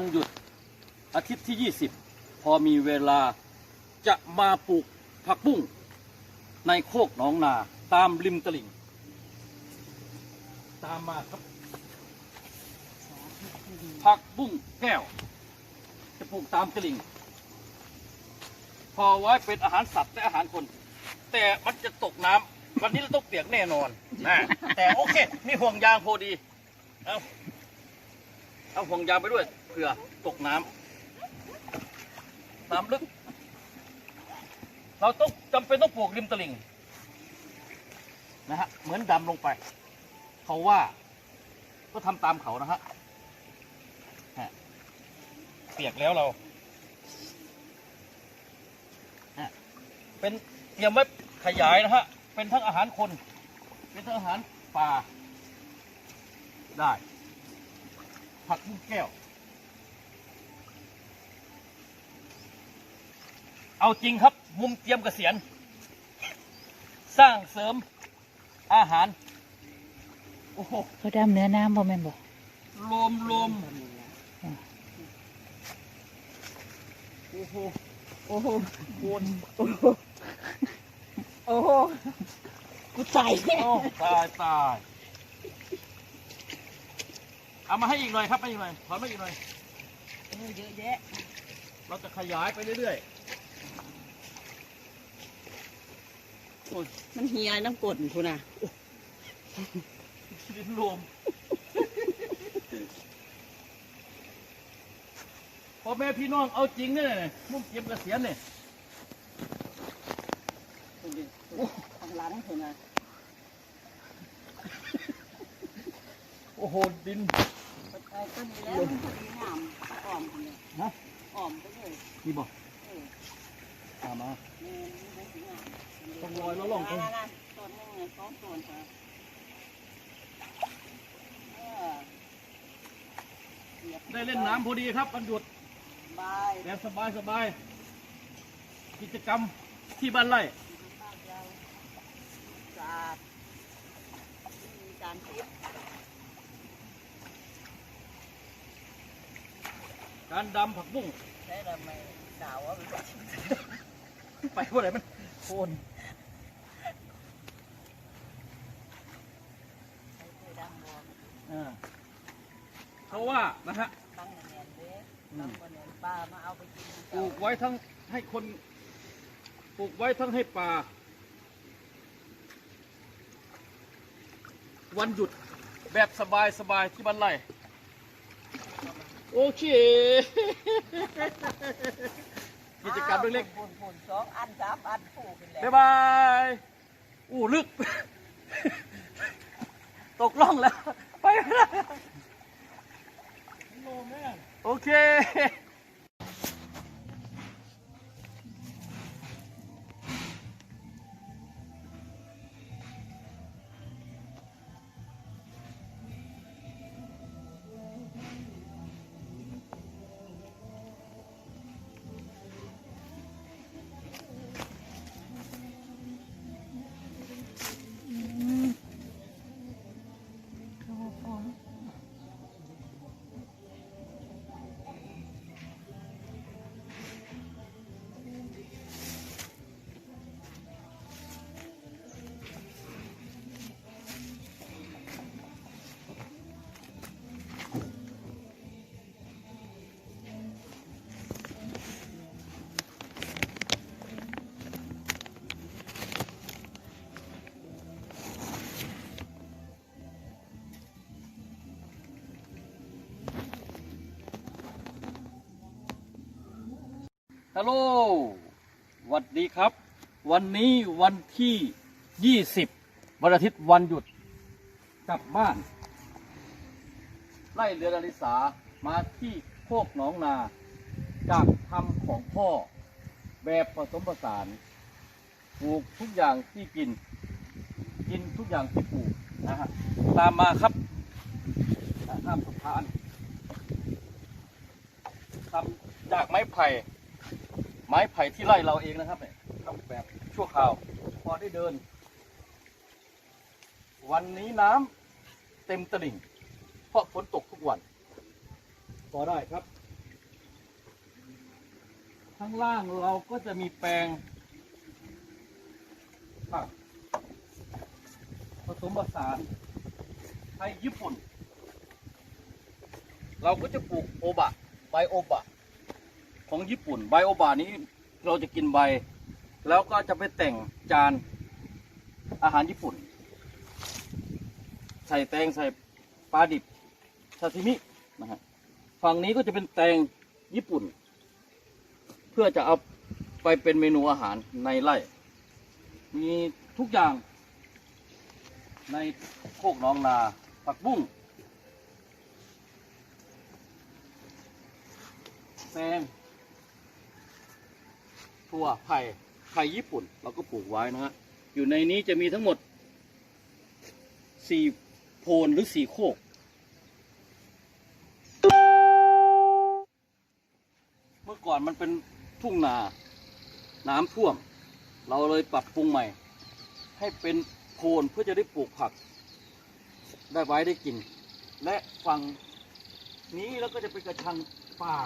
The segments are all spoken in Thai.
วันหยุดอาทิตย์ที่ 20 พอมีเวลาจะมาปลูกผักบุ้งในโคกหนองนาตามริมตลิ่ง ตามมาครับ ผักบุ้งแก้ว จะปลูกตามตลิ่ง พอไว้เป็นอาหารสัตว์และอาหารคน แต่มันจะตกน้ำวันนี้เราต้องเปียกแน่นอนนะแต่โอเค มีห่วงยางพอดี เอา เอาห่วงยางไปด้วยเผื่อตกน้ำน้ำลึก เราต้องจำเป็นต้องปลูกริมตลิ่งนะฮะเหมือนดำลงไป เขาว่าก็ทำตามเขานะฮะฮะเปียกแล้วเราเป็นเตรียมไว้ขยายนะฮะเป็นทั้งอาหารคน เป็นทั้งอาหารป่าได้ ผักบุ้งแก้ว เอาจริงครับ มุมเตรียมเกษียณ สร้างเสริมอาหาร โอ้โหเขาดำเนื้อน้ำบ่แม่นบ่รวมรวมโอ้โห โอ้โหโวนโอ้โห โอ้โห กูใจโอ้ตายตาย เอามาให้อีกหน่อยครับมาอีกหน่อยถอนมาอีกหน่อยเออเยอะแยะ เราจะขยายไปเรื่อยๆโอ้ยมันเฮียน้ำกลดคุณน่ะดินรวมพ่อแม่พี่น้องเอาจริงเนี่ยมุ่งเก็บเกษียณเนี่ยคุณดิทางหลังคุณน่ะโอ้โหดินเออ ต้นนี้แล้วมันพอดีงามอ่อมคุณเนี่ยฮะอ่อมไปเลยนี่บอกตามมาต้องลอยแล้วลองไปนั่นต้นนึงเนี่ยสองต้นค่ะได้เล่นน้ำพอดีครับวันหยุดแบบสบายสบาย กิจกรรมที่บ้านไร่บ้านเราสะอาดไม่มี การพิษการดำผักบุ้งใช้เราไม่กล่าวว่ามันเป็นไปพวกไหนมันโคนใช้เคยดังบวมอ่าเขาว่านะฮะตั้งแนนเด้อืตั้งมบนแนนปลามาเอาไปกินปลูกไว้ทั้งให้คนปลูกไว้ทั้งให้ปลาวันหยุดแบบสบายสบายที่บ้านไร่โอเค กิจกรรมเล็กปุ่นปุ่นสองอันสามอันผูกกันแล้วๆบ๊ายบาย อู้ลึก ตกล่องแล้ว ไปแล้วโฮัลโหลสวัสดีครับ วันนี้วันที่ 20 วันอาทิตย์วันหยุด กลับบ้าน ไล่เรือดาริสามาที่โคกหนองนา จากทำของพ่อ แบบผสมผสานปลูกทุกอย่างที่กิน กินทุกอย่างที่ปลูกนะฮะตามมาครับห้ามสุพานทำจากไม้ไผ่ ไม้ไผ่ที่ไร่เราเองนะครับเนี่ยทำแบบชั่วคราว พอได้เดิน วันนี้น้ำเต็มตลิ่ง เพราะฝนตกทุกวัน พอได้ครับ ข้างล่างเราก็จะมีแปลงผักผสมผสานไทยญี่ปุ่น เราก็จะปลูกโอบะ ใบโอบะ ของญี่ปุ่น ใบโอบะนี้เราจะกินใบ แล้วก็จะไปแต่งจานอาหารญี่ปุ่น ใส่แตงใส่ปลาดิบซาซิมินะฮะฝั่งนี้ก็จะเป็นแตงญี่ปุ่น เพื่อจะเอาไปเป็นเมนูอาหารในไร่ มีทุกอย่าง ในโคกน้องนาผักบุ้งแตง ถั่วไผ่ไผ่ญี่ปุ่น เราก็ปลูกไว้นะฮะอยู่ในนี้จะมีทั้งหมดสี่โพนหรือสี่โคกเมื่อก่อนมันเป็นทุ่งนา น้ำท่วม เราเลยปรับปรุงใหม่ ให้เป็นโพนเพื่อจะได้ปลูกผัก ได้ไว้ได้กิน และฝั่งนี้แล้วก็จะเป็นกระชังป่า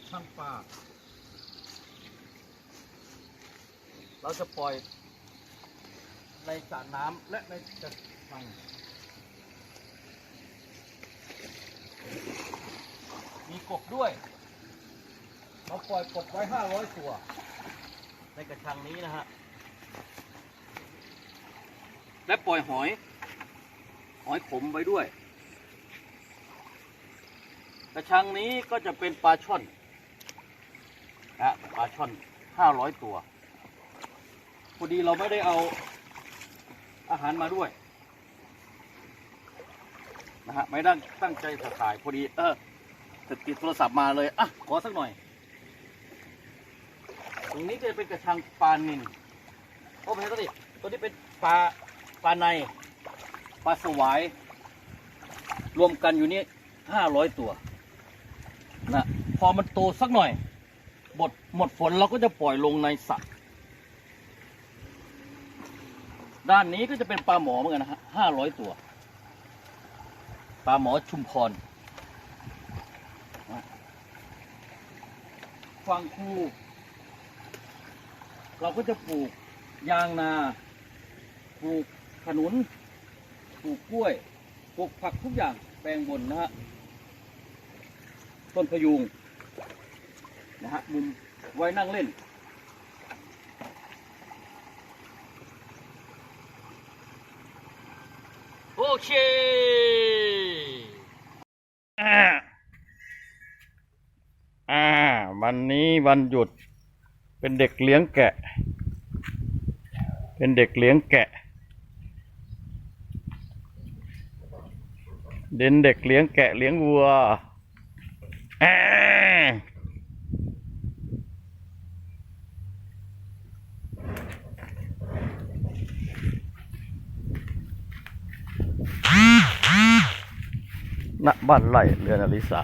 กระชังป่าเราจะปล่อยในสระน้ำและในกระชังมีกบด้วย เราปล่อยกบไว้ห้าร้อยตัว ในกระชังนี้นะฮะ และปล่อยหอย หอยขมไว้ด้วย กระชังนี้ก็จะเป็นปลาช่อน นะปลาช่อนห้าร้อยตัว พอดีเราไม่ได้เอาอาหารมาด้วยนะฮะไม่ได้ตั้งใจจะถ่ายพอดีเออติดโทรศัพท์มาเลย อะ ขอสักหน่อย ตรงนี้จะเป็นกระชังปลานินโอ้ไม่ใช่ตัวนี้ตัวนี้เป็นปลาปลาในปลาสวาย รวมกันอยู่นี่ห้าร้อยตัวนะพอมันโตสักหน่อย หมดหมดฝนเราก็จะปล่อยลงในสระด้านนี้ก็จะเป็นปลาหมอเหมือนกันนะฮะห้าร้อยตัว ปลาหมอชุมพรฟังคูเราก็จะปลูกยางนา ปลูกขนุน ปลูกกล้วย ปลูกผักทุกอย่างแปลงบนนะฮะ ต้นพยุง นะฮะมุมไว้นั่งเล่น โอเคอ่าอ่าวันนี้วันหยุดเป็นเด็กเลี้ยงแกะ เป็นเด็กเลี้ยงแกะ เด่นเด็กเลี้ยงแกะเลี้ยงวัวอ่าณ บ้านไร่เรือนอลิสา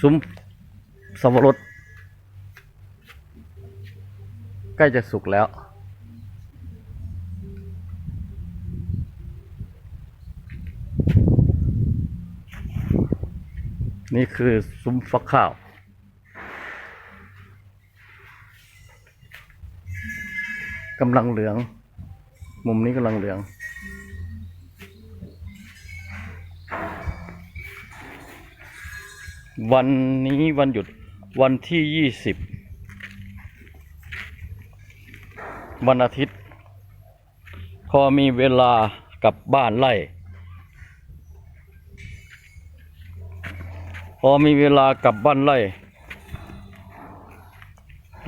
ซุ้มสับปะรดใกล้จะสุกแล้ว นี่คือซุ้มฟักข้าว กำลังเหลือง มุมนี้กำลังเหลืองวันนี้วันหยุดวันที่ยี่สิบวันอาทิตย์ พอมีเวลากลับบ้านไล่ พอมีเวลากลับบ้านไล่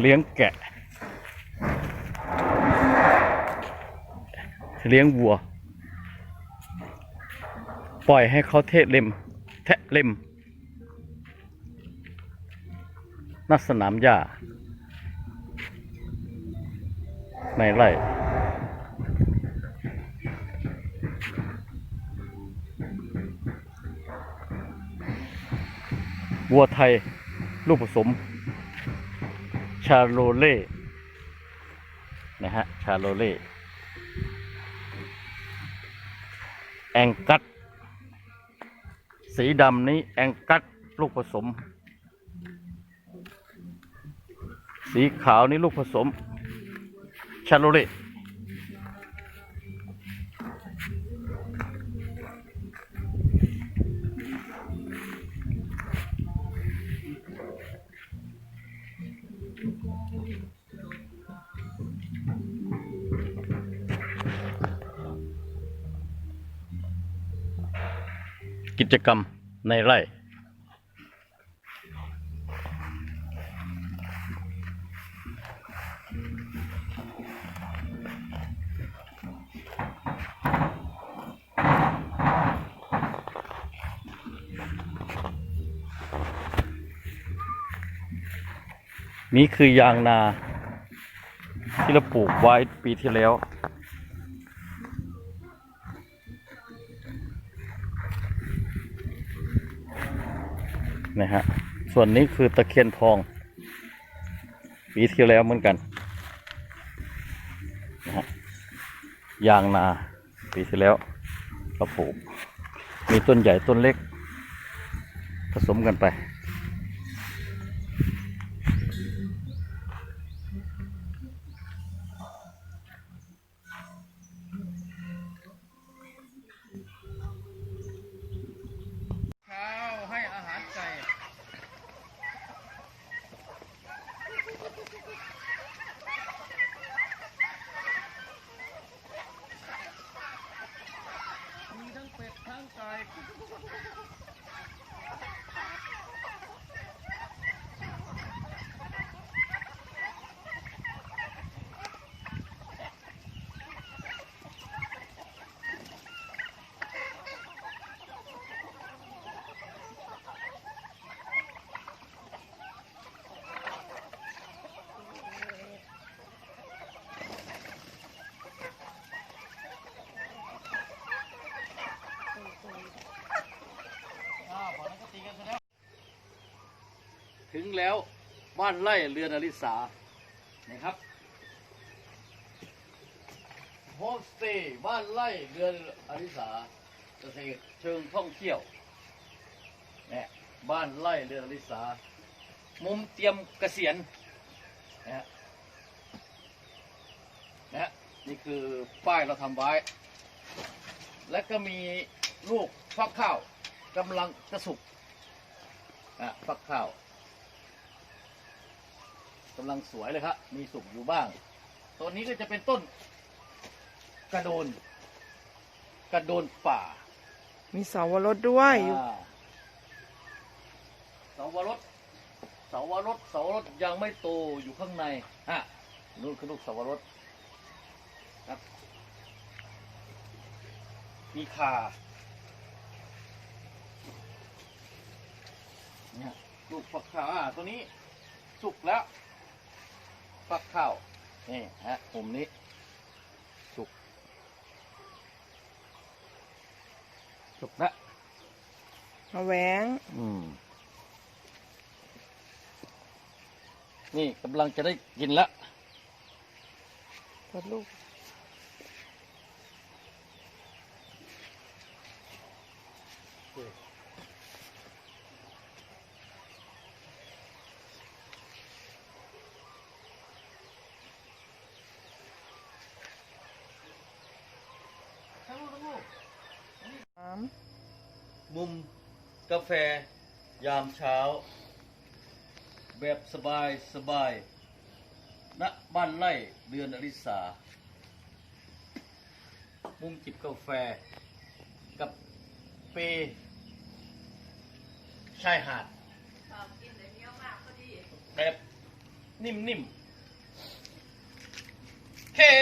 เลี้ยงแกะ เลี้ยงวัว ปล่อยให้เขาเทะเล็ม แทะเล็มนักสนามหญ้าในไร่ วัวไทย ลูกผสม ชาโลเล่ นะฮะ ชาโลเล่ แองกัสสีดำนี้แองกัสลูกผสม สีขาวนี่ลูกผสม ชาโลเล่ กิจกรรมในไร่ นี่คือยางนา ที่เราปลูกไว้ปีที่แล้ว นะฮะ ส่วนนี้คือตะเคียนทอง ปีที่แล้วเหมือนกันนะฮะยางนา ปีที่แล้วก็ปลูก มีต้นใหญ่ต้นเล็ก ผสมกันไป ข้าวให้อาหารไก่ มีทั้ งเป็ดทั้งไก่ อ้าวพอนั้นก็ตีกันซะแล้ว ถึ งแล้วบ้านไร่เรือนอลิสานะครับโฮมสเตย์บ้านไร่เรือนอลิสาเกษตรเชิงท่องเที่ยวเนี่ยบ้านไร่เรือนอลิสา มุมเตรียมเกษียณนะฮะนะฮะนี่คือป้ายเราทำไว้ และก็มีลูกฟักข้าวกำลังจะสุกอะฟักข้าว กำลังสวยเลยครับ มีสุกอยู่บ้างต้นนี้ก็จะเป็นต้น กระโดน กระโดนป่ามีเสาวรสด้วยอยู่อ่าเสาวรสเสาวรสเสาวรสยังไม่โตอยู่ข้างในฮะนู่นคือลูกเสาวรสครับมีคาเนี่ยลูกฟักข้าวอ่าตัวนี้ สุกแล้ว ฟักข้าวนี่ฮะผมนี้ สุก สุกแล้วมาแหวงอืม นี่กำลังจะได้กินแล้วกดลูก สาม มุมกาแฟยามเช้า แบบสบายสบายณบ้านไร่เดือนอริสา มุมจิบกาแฟกับเปชายหาดแบบนิ่มๆเฮ้